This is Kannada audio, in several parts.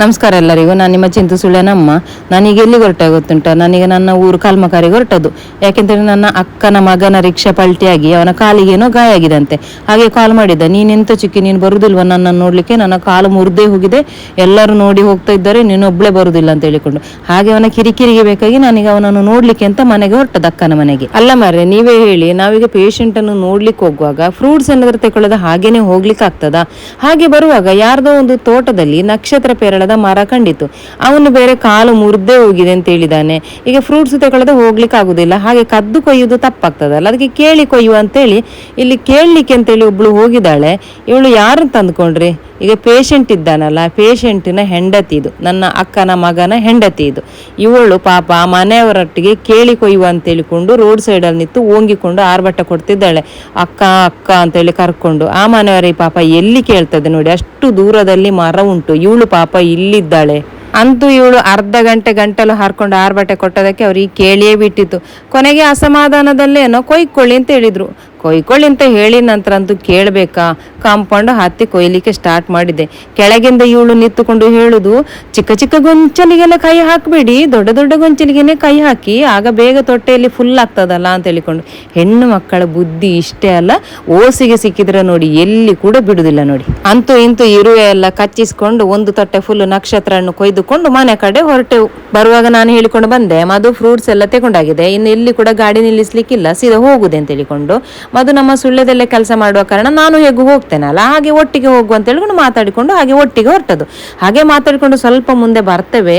ನಮಸ್ಕಾರ ಎಲ್ಲರಿಗೂ. ನಾನು ನಿಮ್ಮ ಚಿಂತು ಸುಳ್ಯನಮ್ಮ. ನಾನೀಗ ಎಲ್ಲಿ ಹೊರಟಾಗ ಗೊತ್ತುಂಟ? ನನಗೆ ನನ್ನ ಊರು ಕಾಲ್ಮಕಾರಿಗೆ ಹೊರಟದು ಯಾಕೆಂದ್ರೆ ನನ್ನ ಅಕ್ಕನ ಮಗನ ರಿಕ್ಷಾ ಪಲ್ಟಿಯಾಗಿ ಅವನ ಕಾಲಿಗೇನೋ ಗಾಯ ಆಗಿದಂತೆ. ಹಾಗೆ ಕಾಲ್ ಮಾಡಿದ್ದ. ನೀನೆಂತ ಚಿಕ್ಕಿ, ನೀನು ಬರುದಿಲ್ವ ನನ್ನನ್ನು ನೋಡ್ಲಿಕ್ಕೆ? ನನ್ನ ಕಾಲು ಮುರಿದೇ ಹೋಗಿದೆ. ಎಲ್ಲರೂ ನೋಡಿ ಹೋಗ್ತಾ ಇದ್ದಾರೆ. ನೀನೊಬ್ಳೆ ಬರುದಿಲ್ಲ ಅಂತ ಹೇಳಿಕೊಂಡು. ಹಾಗೆ ಅವನ ಕಿರಿಕಿರಿಗೆ ಬೇಕಾಗಿ ನನಗೆ ಅವನನ್ನು ನೋಡ್ಲಿಕ್ಕೆ ಅಂತ ಮನೆಗೆ ಹೊರಟದ ಅಕ್ಕನ ಮನೆಗೆ. ಅಲ್ಲ ಮಾರ್ರೆ, ನೀವೇ ಹೇಳಿ. ನಾವೀಗ ಪೇಷಂಟ್ ಅನ್ನು ನೋಡ್ಲಿಕ್ಕೆ ಹೋಗುವಾಗ ಫ್ರೂಟ್ಸ್ ಏನಾದ್ರೂ ತಗೊಳ್ಳೋದು ಹಾಗೇನೆ ಹೋಗ್ಲಿಕ್ಕೆ ಆಗ್ತದಾ ಹಾಗೆ ಬರುವಾಗ ಯಾರ್ದೋ ಒಂದು ತೋಟದಲ್ಲಿ ನಕ್ಷತ್ರ ಪೇರಳದ ಮರ ಕಂಡಿತು. ಅವನು ಬೇರೆ ಕಾಲು ಮುರಿದೇ ಹೋಗಿದೆ ಅಂತ ಹೇಳಿದಾನೆ. ಈಗ ಫ್ರೂಟ್ಸ್ ತಗೊಳ್ಳದೆ ಹೋಗ್ಲಿಕ್ಕೆ ಆಗುದಿಲ್ಲ. ಹಾಗೆ ಕದ್ದು ಕೊಯ್ಯುವುದು ತಪ್ಪಾಗ್ತದಲ್ಲ. ಅದಕ್ಕೆ ಕೇಳಿ ಕೊಯ್ಯುವ ಅಂತೇಳಿ ಇಲ್ಲಿ ಕೇಳಲಿಕ್ಕೆ ಅಂತೇಳಿ ಒಬ್ಳು ಹೋಗಿದ್ದಾಳೆ. ಇವಳು ಯಾರು ತಂದ್ಕೊಂಡ್ರಿ? ಈಗ ಪೇಷಂಟ್ ಇದ್ದಾನಲ್ಲ. ಪೇಷಂಟಿನ ಹೆಂಡತಿ ಇದು. ನನ್ನ ಅಕ್ಕನ ಮಗನ ಹೆಂಡತಿ ಇದು. ಇವಳು ಪಾಪ ಆ ಮನೆಯವರೊಟ್ಟಿಗೆ ಕೇಳಿ ಕೊಯ್ಯುವ ಅಂತ ಹೇಳಿಕೊಂಡು ರೋಡ್ ಸೈಡಲ್ಲಿ ನಿಂತು ಓಂಗಿಕೊಂಡು ಆರ್ಭಟ ಕೊಡ್ತಿದ್ದಾಳೆ. ಅಕ್ಕ ಅಕ್ಕ ಅಂತೇಳಿ ಕರ್ಕೊಂಡು. ಆ ಮನೆಯವರಿಗೆ ಪಾಪ ಎಲ್ಲಿ ಕೇಳ್ತದೆ ನೋಡಿ. ಅಷ್ಟು ದೂರದಲ್ಲಿ ಮರ ಉಂಟು. ಇವಳು ಪಾಪ ಇಲ್ಲಿದ್ದಾಳೆ. ಅಂತೂ ಇವಳು ಅರ್ಧ ಗಂಟೆ ಗಂಟಲು ಹಾರ್ಕೊಂಡು ಆರ್ಭಟೆ ಕೊಟ್ಟದಕ್ಕೆ ಅವ್ರಿಗೆ ಕೇಳಿಯೇ ಬಿಟ್ಟಿತ್ತು. ಕೊನೆಗೆ ಅಸಮಾಧಾನದಲ್ಲೇನೋ ಕೊಯ್ಕೊಳ್ಳಿ ಅಂತ ಹೇಳಿದ್ರು. ಕೊಯ್ಕೊಳ್ಳಿ ಅಂತ ಹೇಳಿ ನಂತರ ಅಂತೂ ಕೇಳಬೇಕಾ? ಕಾಂಪೌಂಡ್ ಹತ್ತಿ ಕೊಯ್ಲಿಕ್ಕೆ ಸ್ಟಾರ್ಟ್ ಮಾಡಿದೆ. ಕೆಳಗಿಂದ ಇವಳು ನಿಂತುಕೊಂಡು ಹೇಳುದು, ಚಿಕ್ಕ ಚಿಕ್ಕ ಗೊಂಚಲಿಗೆಲ್ಲ ಕೈ ಹಾಕಬೇಡಿ, ದೊಡ್ಡ ದೊಡ್ಡ ಗೊಂಚಲಿಗೆನೆ ಕೈ ಹಾಕಿ, ಆಗ ಬೇಗ ತೊಟ್ಟೆಯಲ್ಲಿ ಫುಲ್ ಆಗ್ತದಲ್ಲ ಅಂತ ಹೇಳಿಕೊಂಡು. ಹೆಣ್ಣು ಮಕ್ಕಳ ಬುದ್ಧಿ ಇಷ್ಟೇ ಅಲ್ಲ, ಓಸಿಗೆ ಸಿಕ್ಕಿದ್ರೆ ನೋಡಿ, ಎಲ್ಲಿ ಕೂಡ ಬಿಡುದಿಲ್ಲ ನೋಡಿ. ಅಂತೂ ಇಂತೂ ಇರುವೆ ಎಲ್ಲ ಕಚ್ಚಿಸ್ಕೊಂಡು ಒಂದು ತೊಟ್ಟೆ ಫುಲ್ ನಕ್ಷತ್ರ ಹಣ್ಣು ಕೊಯ್ದುಕೊಂಡು ಮನೆ ಕಡೆ ಹೊರಟೆವು. ಬರುವಾಗ ನಾನು ಹೇಳಿಕೊಂಡು ಬಂದೆ, ಮಧು ಫ್ರೂಟ್ಸ್ ಎಲ್ಲ ತಗೊಂಡಾಗಿದೆ, ಇನ್ನು ಎಲ್ಲಿ ಕೂಡ ಗಾಡಿ ನಿಲ್ಲಿಸ್ಲಿಕ್ಕಿಲ್ಲ, ಸೀದಾ ಹೋಗುದೆ ಅಂತ ಹೇಳಿಕೊಂಡು. ಮಧು ನಮ್ಮ ಸುಳ್ಳ್ಯದಲ್ಲೇ ಕೆಲಸ ಮಾಡುವ ಕಾರಣ ನಾನು ಹೇಗೂ ಹೋಗ್ತೇನಲ್ಲ ಹಾಗೆ ಒಟ್ಟಿಗೆ ಹೋಗು ಅಂತ ಹೇಳ್ಕೊಂಡು ಮಾತಾಡಿಕೊಂಡು ಹಾಗೆ ಒಟ್ಟಿಗೆ ಹೊರಟದು. ಹಾಗೆ ಮಾತಾಡಿಕೊಂಡು ಸ್ವಲ್ಪ ಮುಂದೆ ಬರ್ತೇವೆ.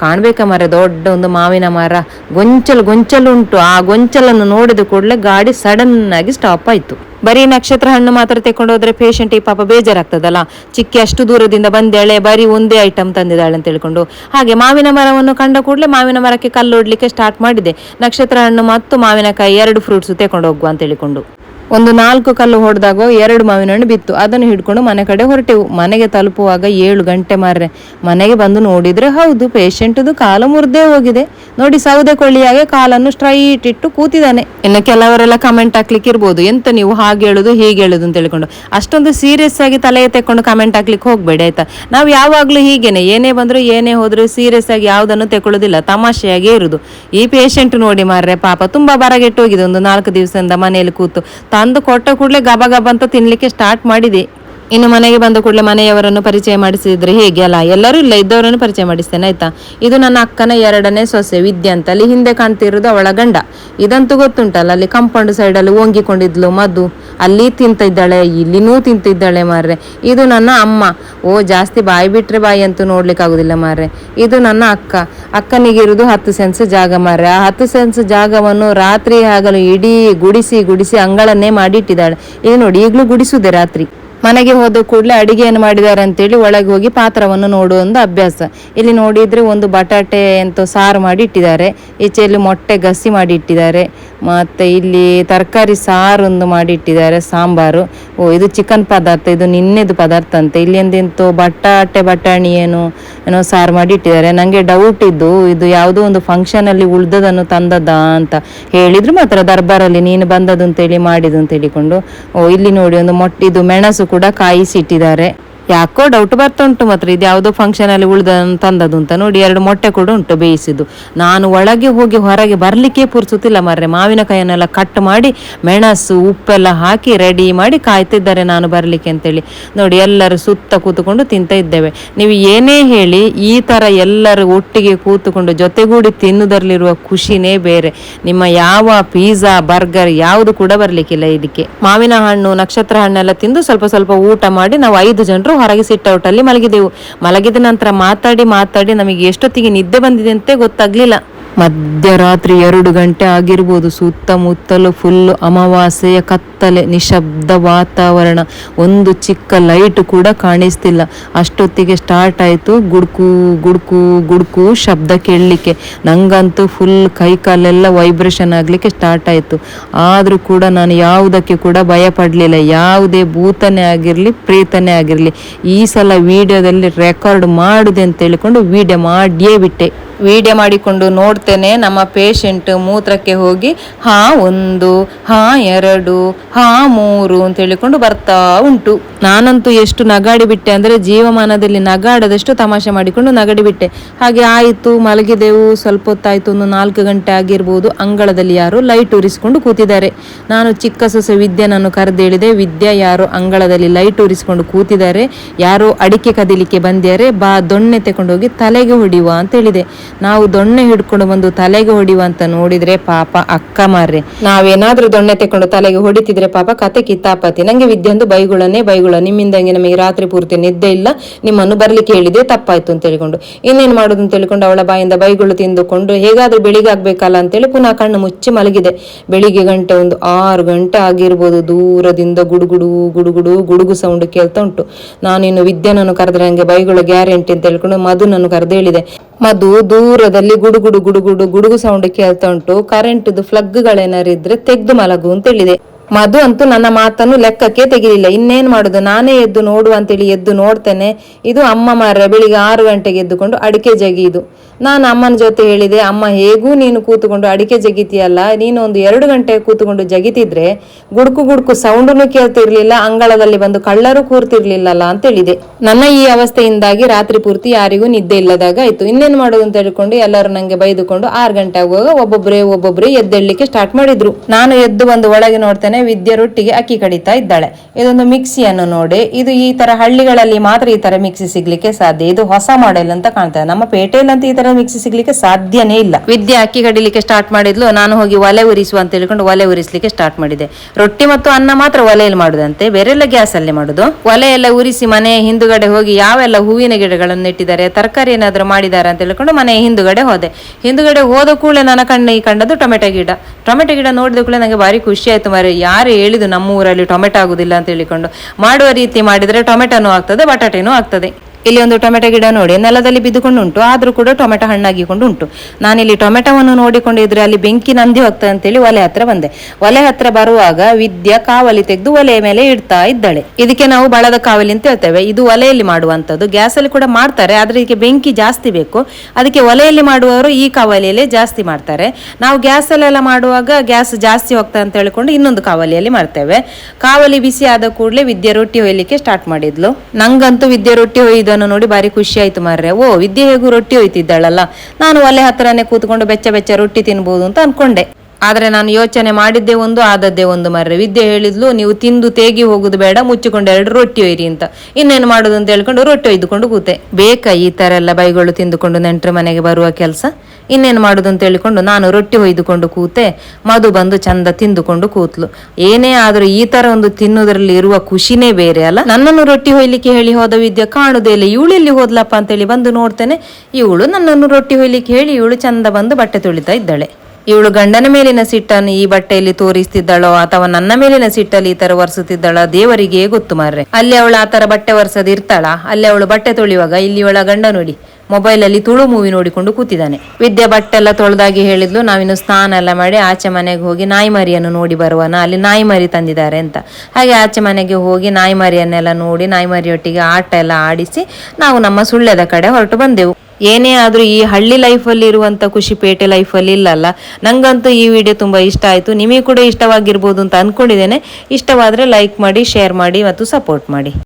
ಕಾಣ್ಬೇಕ ಮರ ದೊಡ್ಡ ಒಂದು ಮಾವಿನ ಮರ. ಗೊಂಚಲು ಗೊಂಚಲು ಉಂಟು. ಆ ಗೊಂಚಲನ್ನು ನೋಡಿದ ಕೂಡಲೇ ಗಾಡಿ ಸಡನ್ ಆಗಿ ಸ್ಟಾಪ್ ಆಯ್ತು. ಬರೀ ನಕ್ಷತ್ರ ಹಣ್ಣು ಮಾತ್ರ ತೆಕೊಂಡು ಹೋದ್ರೆ ಪೇಷಂಟ್ ಈ ಪಾಪ ಬೇಜಾರಾಗ್ತದಲ್ಲ? ಚಿಕ್ಕಿ ಅಷ್ಟು ದೂರದಿಂದ ಬಂದೇಳೆ, ಬರೀ ಒಂದೇ ಐಟಮ್ ತಂದಿದ್ದಾಳೆ ಅಂತ ಹೇಳ್ಕೊಂಡು ಹಾಗೆ ಮಾವಿನ ಮರವನ್ನು ಕಂಡ ಕೂಡಲೇ ಮಾವಿನ ಮರಕ್ಕೆ ಕಲ್ಲೊಡ್ಲಿಕ್ಕೆ ಸ್ಟಾರ್ಟ್ ಮಾಡಿದೆ. ನಕ್ಷತ್ರ ಹಣ್ಣು ಮತ್ತು ಮಾವಿನಕಾಯಿ ಎರಡು ಫ್ರೂಟ್ಸ್ ತೆಕೊಂಡು ಹೋಗುವ ಅಂತ ಹೇಳಿಕೊಂಡು ಒಂದು ನಾಲ್ಕು ಕಲ್ಲು ಹೊಡೆದಾಗ ಎರಡು ಮಾವಿನ ಹಣ್ಣು ಬಿತ್ತು. ಅದನ್ನು ಹಿಡ್ಕೊಂಡು ಮನೆ ಕಡೆ ಹೊರಟೆವು. ಮನೆಗೆ ತಲುಪುವಾಗ ಏಳು ಗಂಟೆ ಮಾರ್ರೆ. ಮನೆಗೆ ಬಂದು ನೋಡಿದ್ರೆ ಹೌದು, ಪೇಷಂಟ್ದು ಕಾಲು ಮುರಿದೇ ಹೋಗಿದೆ. ನೋಡಿ, ಸೌದೆ ಕೊಳ್ಳಿಯಾಗೆ ಕಾಲನ್ನು ಸ್ಟ್ರೈಟ್ ಇಟ್ಟು ಕೂತಿದ್ದಾನೆ. ಇನ್ನು ಕೆಲವರೆಲ್ಲ ಕಮೆಂಟ್ ಹಾಕ್ಲಿಕ್ಕೆ ಇರ್ಬೋದು. ಎಂತ ನೀವು ಹಾಗೆ ಹೇಳುದು, ಹೀಗೆ ಹೇಳುದು ಅಂತ ಹೇಳ್ಕೊಂಡು. ಅಷ್ಟೊಂದು ಸೀರಿಯಸ್ ಆಗಿ ತಲೆ ತೆಕ್ಕೊಂಡು ಕಮೆಂಟ್ ಹಾಕ್ಲಿಕ್ಕೆ ಹೋಗ್ಬೇಡಿ, ಆಯ್ತಾ? ನಾವು ಯಾವಾಗ್ಲೂ ಹೀಗೇನೆ. ಏನೇ ಬಂದ್ರು ಏನೇ ಹೋದ್ರು ಸೀರಿಯಸ್ ಆಗಿ ಯಾವುದನ್ನು ತೆಕೊಳ್ಳೋದಿಲ್ಲ. ತಮಾಷೆಯಾಗಿ ಇರುದು. ಈ ಪೇಷಂಟ್ ನೋಡಿ ಮಾರ್ರೆ, ಪಾಪ ತುಂಬಾ ಬರಗೆಟ್ಟು ಹೋಗಿದೆ. ಒಂದು ನಾಲ್ಕು ದಿವಸದಿಂದ ಮನೆಯಲ್ಲಿ ಕೂತು. ತಂದು ಕೊಟ್ಟ ಕೂಡಲೇ ಗಬ ಗಬ ಅಂತ ತಿನ್ಲಿಕ್ಕೆ ಸ್ಟಾರ್ಟ್ ಮಾಡಿದೆ. ಇನ್ನು ಮನೆಗೆ ಬಂದ ಕೂಡಲೇ ಮನೆಯವರನ್ನು ಪರಿಚಯ ಮಾಡಿಸಿದ್ರೆ ಹೇಗೆ? ಅಲ್ಲ, ಎಲ್ಲರೂ ಇಲ್ಲ, ಇದ್ದವರನ್ನು ಪರಿಚಯ ಮಾಡಿಸ್ತೇನೆ, ಆಯ್ತಾ? ಇದು ನನ್ನ ಅಕ್ಕನ ಎರಡನೇ ಸೊಸೆ, ವಿದ್ಯೆ ಅಂತ. ಅಲ್ಲಿ ಹಿಂದೆ ಕಾಣ್ತಿರೋದು ಅವಳ ಗಂಡ. ಇದಂತೂ ಗೊತ್ತುಂಟಲ್ಲ, ಅಲ್ಲಿ ಕಂಪೌಂಡ್ ಸೈಡಲ್ಲಿ ಓಂಗಿಕೊಂಡಿದ್ಲು ಮಧು. ಅಲ್ಲಿ ತಿಂತಿದ್ದಾಳೆ, ಇಲ್ಲಿನೂ ತಿಂತಿದ್ದಾಳೆ ಮಾರ್ರೆ. ಇದು ನನ್ನ ಅಮ್ಮ. ಓ, ಜಾಸ್ತಿ ಬಾಯಿ ಬಿಟ್ರೆ ಬಾಯಿ ಅಂತೂ ನೋಡ್ಲಿಕ್ಕೆ ಮಾರ್ರೆ. ಇದು ನನ್ನ ಅಕ್ಕ. ಅಕ್ಕನಿಗಿರುವುದು ಹತ್ತು ಸೆನ್ಸ್ ಜಾಗ ಮಾರ್ರೆ. ಆ ಹತ್ತು ಸೆನ್ಸ್ ಜಾಗವನ್ನು ರಾತ್ರಿ ಆಗಲು ಇಡೀ ಗುಡಿಸಿ ಗುಡಿಸಿ ಅಂಗಳನ್ನೇ ಮಾಡಿಟ್ಟಿದ್ದಾಳೆ. ಇದು ನೋಡಿ, ಈಗಲೂ ಗುಡಿಸುದೆ ರಾತ್ರಿ. ಮನೆಗೆ ಹೋದ ಕೂಡಲೇ ಅಡಿಗೆಯನ್ನು ಮಾಡಿದ್ದಾರೆ ಅಂತೇಳಿ ಒಳಗೆ ಹೋಗಿ ಪಾತ್ರವನ್ನು ನೋಡುವ ಒಂದು ಅಭ್ಯಾಸ. ಇಲ್ಲಿ ನೋಡಿದರೆ ಒಂದು ಬಟಾಟೆ ಅಂತ ಸಾರು ಮಾಡಿ ಇಟ್ಟಿದ್ದಾರೆ. ಈಚೆಯಲ್ಲಿ ಮೊಟ್ಟೆ ಗಸಿ ಮಾಡಿ ಇಟ್ಟಿದ್ದಾರೆ. ಮತ್ತೆ ಇಲ್ಲಿ ತರಕಾರಿ ಸಾರು ಒಂದು ಮಾಡಿ ಇಟ್ಟಿದ್ದಾರೆ, ಸಾಂಬಾರು. ಓ, ಇದು ಚಿಕನ್ ಪದಾರ್ಥ, ಇದು ನಿನ್ನೆದು ಪದಾರ್ಥ ಅಂತ. ಇಲ್ಲಿ ಎಂತೆಂತೋ ಬಟಾಟೆ, ಬಟಾಣಿ ಏನು, ಏನೋ ಸಾರು ಮಾಡಿ ಇಟ್ಟಿದ್ದಾರೆ. ನನಗೆ ಡೌಟ್ ಇದ್ದು, ಇದು ಯಾವುದೋ ಒಂದು ಫಂಕ್ಷನ್ ಅಲ್ಲಿ ಉಳ್ದದನ್ನು ತಂದದ ಅಂತ ಹೇಳಿದ್ರು ಮಾತ್ರ ದರ್ಬಾರಲ್ಲಿ, ನೀನು ಬಂದದ್ದು ಅಂತೇಳಿ ಮಾಡಿದ್ದು ಅಂತ ಹೇಳಿಕೊಂಡು. ಓ, ಇಲ್ಲಿ ನೋಡಿ ಒಂದು ಮೊಟ್ಟೆ, ಇದು ಮೆಣಸು ಕೂಡ ಕಾಯಿಸಿ ಇಟ್ಟಿದ್ದಾರೆ ಯಾಕೋ ಡೌಟ್ ಬರ್ತಾ ಉಂಟು ಮಾತ್ರ. ಇದು ಯಾವುದೋ ಫಂಕ್ಷನಲ್ಲಿ ಉಳಿದ ತಂದದ್ದು ಅಂತ ನೋಡಿ ಎರಡು ಮೊಟ್ಟೆ ಕೂಡ ಉಂಟು ಬೇಯಿಸಿದ್ದು. ನಾನು ಒಳಗೆ ಹೋಗಿ ಹೊರಗೆ ಬರ್ಲಿಕ್ಕೆ ಪುರ್ಸುತ್ತಿಲ್ಲ ಮಾರ್ರೆ. ಮಾವಿನಕಾಯನ್ನೆಲ್ಲ ಕಟ್ ಮಾಡಿ, ಮೆಣಸು, ಉಪ್ಪೆಲ್ಲ ಹಾಕಿ ರೆಡಿ ಮಾಡಿ ಕಾಯ್ತಿದ್ದಾರೆ ನಾನು ಬರಲಿಕ್ಕೆ ಅಂತೇಳಿ. ನೋಡಿ, ಎಲ್ಲರೂ ಸುತ್ತ ಕೂತುಕೊಂಡು ತಿಂತ ಇದ್ದೇವೆ. ನೀವು ಏನೇ ಹೇಳಿ, ಈ ತರ ಎಲ್ಲರೂ ಒಟ್ಟಿಗೆ ಕೂತುಕೊಂಡು ಜೊತೆಗೂಡಿ ತಿನ್ನುವುದರಲ್ಲಿರುವ ಖುಷಿನೇ ಬೇರೆ. ನಿಮ್ಮ ಯಾವ ಪಿಜ್ಜಾ ಬರ್ಗರ್ ಯಾವುದು ಕೂಡ ಬರಲಿಕ್ಕಿಲ್ಲ ಇದಕ್ಕೆ. ಮಾವಿನ ಹಣ್ಣು, ನಕ್ಷತ್ರ ಹಣ್ಣೆಲ್ಲ ತಿಂದು ಸ್ವಲ್ಪ ಸ್ವಲ್ಪ ಊಟ ಮಾಡಿ ನಾವು ಐದು ಜನರು ಹೊರಗೆ ಸಿಟ್ಟೌಟಲ್ಲಿ ಮಲಗಿದೆವು. ಮಲಗಿದ ನಂತರ ಮಾತಾಡಿ ಮಾತಾಡಿ ನಮಗೆ ಎಷ್ಟೊತ್ತಿಗೆ ನಿದ್ದೆ ಬಂದಿದೆ ಅಂತ ಗೊತ್ತಾಗ್ಲಿಲ್ಲ. ಮಧ್ಯರಾತ್ರಿ ಎರಡು ಗಂಟೆ ಆಗಿರ್ಬೋದು. ಸುತ್ತಮುತ್ತಲು ಫುಲ್ಲು ಅಮಾವಾಸ್ಯೆಯ ಕತ್ತಲೆ, ನಿಶಬ್ದ ವಾತಾವರಣ. ಒಂದು ಚಿಕ್ಕ ಲೈಟ್ ಕೂಡ ಕಾಣಿಸ್ತಿಲ್ಲ. ಅಷ್ಟೊತ್ತಿಗೆ ಸ್ಟಾರ್ಟ್ ಆಯಿತು ಗುಡ್ಕು ಗುಡ್ಕು ಗುಡ್ಕು ಶಬ್ದ ಕೇಳಲಿಕ್ಕೆ. ನಂಗಂತೂ ಫುಲ್ ಕೈ ಕಾಲೆಲ್ಲ ವೈಬ್ರೇಷನ್ ಆಗಲಿಕ್ಕೆ ಸ್ಟಾರ್ಟ್ ಆಯಿತು. ಆದರೂ ಕೂಡ ನಾನು ಯಾವುದಕ್ಕೆ ಕೂಡ ಭಯ ಪಡಲಿಲ್ಲ. ಯಾವುದೇ ಭೂತನೇ ಆಗಿರಲಿ, ಪ್ರೀತನೇ ಆಗಿರಲಿ, ಈ ಸಲ ವಿಡಿಯೋದಲ್ಲಿ ರೆಕಾರ್ಡ್ ಮಾಡಿದೆ ಅಂತ ಹೇಳಿಕೊಂಡು ವಿಡಿಯೋ ಮಾಡಿಯೇ ಬಿಟ್ಟೆ. ವಿಡಿಯೋ ಮಾಡಿಕೊಂಡು ನೋಡ್ತೇನೆ ನಮ್ಮ ಪೇಷಂಟ್ ಮೂತ್ರಕ್ಕೆ ಹೋಗಿ, ಹಾ ಒಂದು, ಹಾ ಎರಡು, ಹಾ ಮೂರು ಅಂತ ಹೇಳಿಕೊಂಡು ಬರ್ತಾ ಉಂಟು. ನಾನಂತೂ ಎಷ್ಟು ನಗಾಡಿ ಬಿಟ್ಟೆ ಅಂದ್ರೆ ಜೀವಮಾನದಲ್ಲಿ ನಗಾಡದಷ್ಟು ತಮಾಷೆ ಮಾಡಿಕೊಂಡು ನಗಡಿ ಬಿಟ್ಟೆ. ಹಾಗೆ ಆಯಿತು, ಮಲಗಿದೆವು, ಸ್ವಲ್ಪ ಹೊತ್ತಾಯಿತು, ಒಂದು ನಾಲ್ಕು ಗಂಟೆ ಆಗಿರ್ಬೋದು, ಅಂಗಳದಲ್ಲಿ ಯಾರು ಲೈಟ್ ಉರಿಸಿಕೊಂಡು ಕೂತಿದ್ದಾರೆ. ನಾನು ಚಿಕ್ಕ ಸೊಸೆ ವಿದ್ಯೆನನ್ನು ಕರೆದೇಳಿದೆ, ವಿದ್ಯಾ ಯಾರು ಅಂಗಳದಲ್ಲಿ ಲೈಟ್ ಉರಿಸಿಕೊಂಡು ಕೂತಿದ್ದಾರೆ. ಯಾರೋ ಅಡಿಕೆ ಕದಿಲಿಕ್ಕೆ ಬಂದಿದ್ದಾರೆ, ಬಾ, ದೊಣ್ಣೆ ತಗೊಂಡೋಗಿ ತಲೆಗೆ ಹೊಡೆಯುವ ಅಂತ ಹೇಳಿದೆ. ನಾವು ದೊಣ್ಣೆ ಹಿಡ್ಕೊಂಡು ಬಂದು ತಲೆಗೆ ಹೊಡೆಯುವ ಅಂತ ನೋಡಿದ್ರೆ ಪಾಪ ಅಕ್ಕ ಮಾರ್ರೆ. ನಾವೇನಾದ್ರೂ ದೊಣ್ಣೆ ತೆಕೊಂಡು ತಲೆಗೆ ಹೊಡಿತಿದ್ರೆ ಪಾಪ ಕತೆ ಕಿತ್ತಾಪತಿ ನಂಗೆ ವಿದ್ಯೆಂದು ಬೈಗುಳನೇ ಬೈಗುಳ. ನಿಮ್ಮಿಂದಂಗೆ ನಮಗೆ ರಾತ್ರಿ ಪೂರ್ತಿ ನಿದ್ದೆ ಇಲ್ಲ. ನಿಮ್ಮನ್ನು ಬರ್ಲಿಕ್ಕೆ ಹೇಳಿದೆ ತಪ್ಪಾಯ್ತು ಅಂತ ಹೇಳಿಕೊಂಡು. ಇನ್ನೇನು ಮಾಡುದು ಅಂತ ಹೇಳಿಕೊಂಡು ಅವಳ ಬಾಯಿಂದ ಬೈಗುಳು ತಿಂದುಕೊಂಡು ಹೇಗಾದ್ರೂ ಬೆಳಿಗ್ಗೆ ಆಗ್ಬೇಕಲ್ಲ ಅಂತೇಳಿ ಪುನಃ ಕಣ್ಣು ಮುಚ್ಚಿ ಮಲಗಿದೆ. ಬೆಳಿಗ್ಗೆ ಗಂಟೆ ಒಂದು ಆರು ಗಂಟೆ ಆಗಿರ್ಬೋದು. ದೂರದಿಂದ ಗುಡುಗುಡು ಗುಡುಗುಡು, ಗುಡುಗು ಸೌಂಡ್ ಕೇಳ್ತಾ ಉಂಟು. ನಾನಿನ್ನು ವಿದ್ಯಾನನ್ನು ಕರೆದ್ರೆ ನಂಗೆ ಬೈಗುಳ ಗ್ಯಾರಂಟಿ ಅಂತ ಹೇಳ್ಕೊಂಡು ಮಧುನನ್ನು ಕರೆದು ಹೇಳಿದೆ ಮಧು ದೂರದಲ್ಲಿ ಗುಡುಗುಡು ಗುಡುಗುಡು ಗುಡುಗು ಸೌಂಡ್ ಕೇಳ್ತಾ ಉಂಟು. ಕರೆಂಟ್ದು ಫ್ಲಗ್ಗಳೇನಾರು ಇದ್ರೆ ತೆಗ್ದು ಮಲಗು ಅಂತ ಹೇಳಿದೆ. ಮಧು ಅಂತೂ ನನ್ನ ಮಾತನ್ನು ಲೆಕ್ಕಕ್ಕೆ ತೆಗಿಲಿಲ್ಲ ಇನ್ನೇನು ಮಾಡುದು? ನಾನೇ ಎದ್ದು ನೋಡು ಅಂತೇಳಿ ಎದ್ದು ನೋಡ್ತೇನೆ. ಇದು ಅಮ್ಮ ಮಾರ್ರೆ. ಬೆಳಿಗ್ಗೆ ಆರು ಗಂಟೆಗೆ ಎದ್ದುಕೊಂಡು ಅಡಿಕೆ ಜಗಿಯುದು. ನಾನು ಅಮ್ಮನ ಜೊತೆ ಹೇಳಿದೆ, ಅಮ್ಮ, ಹೇಗೂ ನೀನು ಕೂತುಕೊಂಡು ಅಡಿಕೆ ಜಗಿತೀಯಲ್ಲ? ನೀನು ಒಂದು ಎರಡು ಗಂಟೆ ಕೂತುಕೊಂಡು ಜಗಿತಿದ್ರೆ ಗುಡುಕು ಗುಡುಕು ಸೌಂಡನ್ನು ಕೇಳ್ತಿರ್ಲಿಲ್ಲ, ಅಂಗಳದಲ್ಲಿ ಬಂದು ಕಳ್ಳರು ಕೂರ್ತಿರ್ಲಿಲ್ಲಲ್ಲ ಅಂತ ಹೇಳಿದೆ. ನನ್ನ ಈ ಅವಸ್ಥೆಯಿಂದಾಗಿ ರಾತ್ರಿ ಪೂರ್ತಿ ಯಾರಿಗೂ ನಿದ್ದೆ ಇಲ್ಲದಾಗ ಆಯ್ತು. ಇನ್ನೇನು ಮಾಡೋದು ಅಂತ ಹೇಳ್ಕೊಂಡು ಎಲ್ಲರೂ ನಂಗೆ ಬೈದುಕೊಂಡು ಆರು ಗಂಟೆ ಆಗುವಾಗ ಒಬ್ಬೊಬ್ಬರೇ ಒಬ್ಬೊಬ್ಬರೇ ಎದ್ದೇಳಲಿಕ್ಕೆ ಸ್ಟಾರ್ಟ್ ಮಾಡಿದ್ರು. ನಾನು ಎದ್ದು ಬಂದು ಒಳಗೆ ನೋಡ್ತೇನೆ ವಿದ್ಯೆ ರೊಟ್ಟಿಗೆ ಅಕ್ಕಿ ಕಡಿತಾ ಇದ್ದಾಳೆ. ಇದೊಂದು ಮಿಕ್ಸಿಯನ್ನು ನೋಡಿ, ಇದು ಈ ತರ ಹಳ್ಳಿಗಳಲ್ಲಿ ಮಾತ್ರ ಈ ತರ ಮಿಕ್ಸಿ ಸಿಗ್ಲಿಕ್ಕೆ ಸಾಧ್ಯ. ಇದು ಹೊಸ ಮಾಡೆಲ್ ಅಂತ ಕಾಣ್ತದೆ. ನಮ್ಮ ಪೇಟೆಯಲ್ಲಂತೂ ಈ ತರ ಮಿಕ್ಸಿ ಸಿಗ್ಲಿಕ್ಕೆ ಸಾಧ್ಯನೇ ಇಲ್ಲ. ವಿದ್ಯೆ ಅಕ್ಕಿ ಕಡಿಲಿಕ್ಕೆ ಸ್ಟಾರ್ಟ್ ಮಾಡಿದ್ಲು, ನಾನು ಹೋಗಿ ಒಲೆ ಉರಿಸುವ ಅಂತ ಹೇಳ್ಕೊಂಡು ಒಲೆ ಉರಿಸ್ಲಿಕ್ಕೆ ಸ್ಟಾರ್ಟ್ ಮಾಡಿದೆ. ರೊಟ್ಟಿ ಮತ್ತು ಅನ್ನ ಮಾತ್ರ ಒಲೆಯಲ್ಲಿ ಮಾಡುದಂತೆ, ಬೇರೆಲ್ಲ ಗ್ಯಾಸ್ ಅಲ್ಲಿ ಮಾಡುದು? ಒಲೆ ಎಲ್ಲ ಉರಿಸಿ ಮನೆ ಹಿಂದುಗಡೆ ಹೋಗಿ ಯಾವೆಲ್ಲ ಹೂವಿನ ಗಿಡಗಳನ್ನು ನೆಟ್ಟಿದ್ದಾರೆ ತರಕಾರಿ ಏನಾದ್ರು ಮಾಡಿದ್ದಾರೆ ಅಂತ ಹೇಳ್ಕೊಂಡು ಮನೆ ಹಿಂದುಗಡೆ ಹೋದೆ. ಹಿಂದುಗಡೆ ಹೋದ ಕೂಡಲೇ ನನ್ನ ಕಣ್ಣಿಗೆ ಕಂಡದ್ದು ಟೊಮೆಟೊ ಗಿಡ. ಟೊಮೆಟೊ ಗಿಡ ನೋಡಿದ ಕೂಡಲೇ ನನಗೆ ಭಾರಿ ಖುಷಿ ಆಯ್ತು ಮಾರೆ ಯಾರು ಹೇಳಿದು ನಮ್ಮ ಊರಲ್ಲಿ ಟೊಮೆಟೊ ಆಗುದಿಲ್ಲ ಅಂತ ಹೇಳಿಕೊಂಡು ಮಾಡುವ ರೀತಿ ಮಾಡಿದರೆ ಟೊಮೆಟೊನೂ ಆಗ್ತದೆ, ಬಟಾಟೆನೂ ಆಗ್ತದೆ. ಇಲ್ಲಿ ಒಂದು ಟೊಮೆಟೊ ಗಿಡ ನೋಡಿ, ನೆಲದಲ್ಲಿ ಬಿದ್ದುಕೊಂಡು ಉಂಟು ಆದ್ರೂ ಕೂಡ ಟೊಮೆಟೊ ಹಣ್ಣಾಗಿಕೊಂಡು ಉಂಟು ನಾನಿಲ್ಲಿ ಟೊಮೆಟೊವನ್ನು ನೋಡಿಕೊಂಡಿದ್ರೆ ಅಲ್ಲಿ ಬೆಂಕಿ ನಂದಿ ಹೋಗ್ತದೆ ಅಂತೇಳಿ ಒಲೆ ಹತ್ರ ಬಂದೆ. ಒಲೆ ಹತ್ರ ಬರುವಾಗ ವಿದ್ಯಾ ಕಾವಲಿ ತೆಗೆದು ಒಲೆಯ ಮೇಲೆ ಇಡ್ತಾ ಇದ್ದಾಳೆ. ಇದಕ್ಕೆ ನಾವು ಬಳದ ಕಾವಲಿ ಅಂತ ಹೇಳ್ತೇವೆ. ಇದು ಒಲೆಯಲ್ಲಿ ಮಾಡುವಂಥದ್ದು. ಗ್ಯಾಸಲ್ಲಿ ಕೂಡ ಮಾಡ್ತಾರೆ, ಆದರೆ ಇದಕ್ಕೆ ಬೆಂಕಿ ಜಾಸ್ತಿ ಬೇಕು. ಅದಕ್ಕೆ ಒಲೆಯಲ್ಲಿ ಮಾಡುವವರು ಈ ಕಾವಲಿಯಲ್ಲೇ ಜಾಸ್ತಿ ಮಾಡ್ತಾರೆ. ನಾವು ಗ್ಯಾಸಲ್ಲೆಲ್ಲ ಮಾಡುವಾಗ ಗ್ಯಾಸ್ ಜಾಸ್ತಿ ಹೋಗ್ತಾ ಅಂತ ಹೇಳ್ಕೊಂಡು ಇನ್ನೊಂದು ಕಾವಲಿಯಲ್ಲಿ ಮಾಡ್ತೇವೆ. ಕಾವಲಿ ಬಿಸಿ ಆದ ಕೂಡಲೇ ವಿದ್ಯೆ ರೊಟ್ಟಿ ಹೊಯ್ಲಿಕ್ಕೆ ಸ್ಟಾರ್ಟ್ ಮಾಡಿದ್ಲು. ನಂಗಂತೂ ವಿದ್ಯೆ ರೊಟ್ಟಿ ನೋಡಿ ಬಾರಿ ಖುಷಿ ಆಯ್ತು ಮಾರ್ರೆ. ಓ, ವಿದ್ಯೆ ಹೇಗೂ ರೊಟ್ಟಿ ಹೋಯ್ತಿದ್ದಾಳಲ್ಲ ನಾನು ಒಲೆ ಹತ್ರನೇ ಕೂತ್ಕೊಂಡು ಬೆಚ್ಚ ಬೆಚ್ಚ ರೊಟ್ಟಿ ತಿನ್ಬೋದು ಅಂತ ಅನ್ಕೊಂಡೆ. ಆದ್ರೆ ನಾನು ಯೋಚನೆ ಮಾಡಿದ್ದೇ ಒಂದು, ಆದದ್ದೇ ಒಂದು ಮರ್ರೆ. ವಿದ್ಯೆ ಹೇಳಿದ್ಲು, ನೀವು ತಿಂದು ತೇಗಿ ಹೋಗುದು ಬೇಡ, ಮುಚ್ಚಿಕೊಂಡು ಎರಡು ರೊಟ್ಟಿ ಒಯ್ಯಿರಿ ಅಂತ. ಇನ್ನೇನು ಮಾಡುದು ಅಂತ ಹೇಳ್ಕೊಂಡು ರೊಟ್ಟಿ ಒಯ್ದುಕೊಂಡು ಕೂತೆ. ಬೇಕಾ ಈ ಥರ ಎಲ್ಲ ಬೈಗಳು ತಿಂದುಕೊಂಡು ನೆಂಟ್ರ ಮನೆಗೆ ಬರುವ ಕೆಲಸ? ಇನ್ನೇನು ಮಾಡುದು ಅಂತ ಹೇಳಿಕೊಂಡು ನಾನು ರೊಟ್ಟಿ ಹೊಯ್ದುಕೊಂಡು ಕೂತೆ, ಮಧು ಬಂದು ಚಂದ ತಿಂದುಕೊಂಡು ಕೂತ್ಲು. ಏನೇ ಆದ್ರೂ ಈ ಥರ ಒಂದು ತಿನ್ನೋದ್ರಲ್ಲಿ ಇರುವ ಖುಷಿನೇ ಬೇರೆ ಅಲ್ಲ. ನನ್ನನ್ನು ರೊಟ್ಟಿ ಹೊಯ್ಲಿಕ್ಕೆ ಹೇಳಿ ಹೋದ ವಿದ್ಯೆ ಕಾಣುದೇ ಇಲ್ಲ. ಇವಳು ಎಲ್ಲಿ ಹೋದ್ಲಪ್ಪ ಅಂತೇಳಿ ಬಂದು ನೋಡ್ತೇನೆ. ಇವಳು ನನ್ನನ್ನು ರೊಟ್ಟಿ ಹೊಯ್ಲಿಕ್ಕೆ ಹೇಳಿ ಇವಳು ಚಂದ ಬಂದು ಬಟ್ಟೆ ತೊಳಿತಾ ಇದ್ದಾಳೆ. ಇವಳು ಗಂಡನ ಮೇಲಿನ ಸಿಟ್ಟನ್ನು ಈ ಬಟ್ಟೆಯಲ್ಲಿ ತೋರಿಸ್ತಿದ್ದಳೋ ಅಥವಾ ನನ್ನ ಮೇಲಿನ ಸಿಟ್ಟಲ್ಲಿ ಈ ತರ ಒರೆಸುತ್ತಿದ್ದಳ ದೇವರಿಗೆ ಗೊತ್ತು ಮಾರ್ರೆ. ಅಲ್ಲಿ ಅವಳು ಆ ತರ ಬಟ್ಟೆ ಒರೆಸದಿರ್ತಾಳ. ಅಲ್ಲಿ ಅವಳು ಬಟ್ಟೆ ತೊಳೆಯುವಾಗ ಇಲ್ಲಿ ಅವಳ ಗಂಡ ನೋಡಿ ಮೊಬೈಲ್ ಅಲ್ಲಿ ತುಳು ಮೂವಿ ನೋಡಿಕೊಂಡು ಕೂತಿದ್ದಾನೆ. ವಿದ್ಯೆ ಬಟ್ಟೆಲ್ಲ ತೊಳೆದಾಗಿ ಹೇಳಿದ್ಲು, ನಾವಿನ್ನು ಸ್ನಾನ ಎಲ್ಲ ಮಾಡಿ ಆಚೆ ಮನೆಗೆ ಹೋಗಿ ನಾಯಿ ಮರಿಯನ್ನು ನೋಡಿ ಬರುವನ, ಅಲ್ಲಿ ನಾಯಿ ಮರಿ ತಂದಿದ್ದಾರೆ ಅಂತ. ಹಾಗೆ ಆಚೆ ಮನೆಗೆ ಹೋಗಿ ನಾಯಿ ಮರಿಯನ್ನೆಲ್ಲ ನೋಡಿ, ನಾಯಿ ಮರಿಯೊಟ್ಟಿಗೆ ಆಟ ಎಲ್ಲ ಆಡಿಸಿ ನಾವು ನಮ್ಮ ಸುಳ್ಳ್ಯದ ಕಡೆ ಹೊರಟು ಬಂದೆವು. ಏನೇ ಆದ್ರೂ ಈ ಹಳ್ಳಿ ಲೈಫಲ್ಲಿ ಇರುವಂತ ಖುಷಿ ಪೇಟೆ ಲೈಫಲ್ಲಿ ಇಲ್ಲಲ್ಲ, ನಂಗಂತೂ ಈ ವಿಡಿಯೋ ತುಂಬಾ ಇಷ್ಟ ಆಯ್ತು. ನಿಮಗೆ ಕೂಡ ಇಷ್ಟವಾಗಿರ್ಬೋದು ಅಂತ ಅನ್ಕೊಂಡಿದ್ದೇನೆ. ಇಷ್ಟವಾದ್ರೆ ಲೈಕ್ ಮಾಡಿ ಶೇರ್ ಮಾಡಿ ಮತ್ತು ಸಪೋರ್ಟ್ ಮಾಡಿ.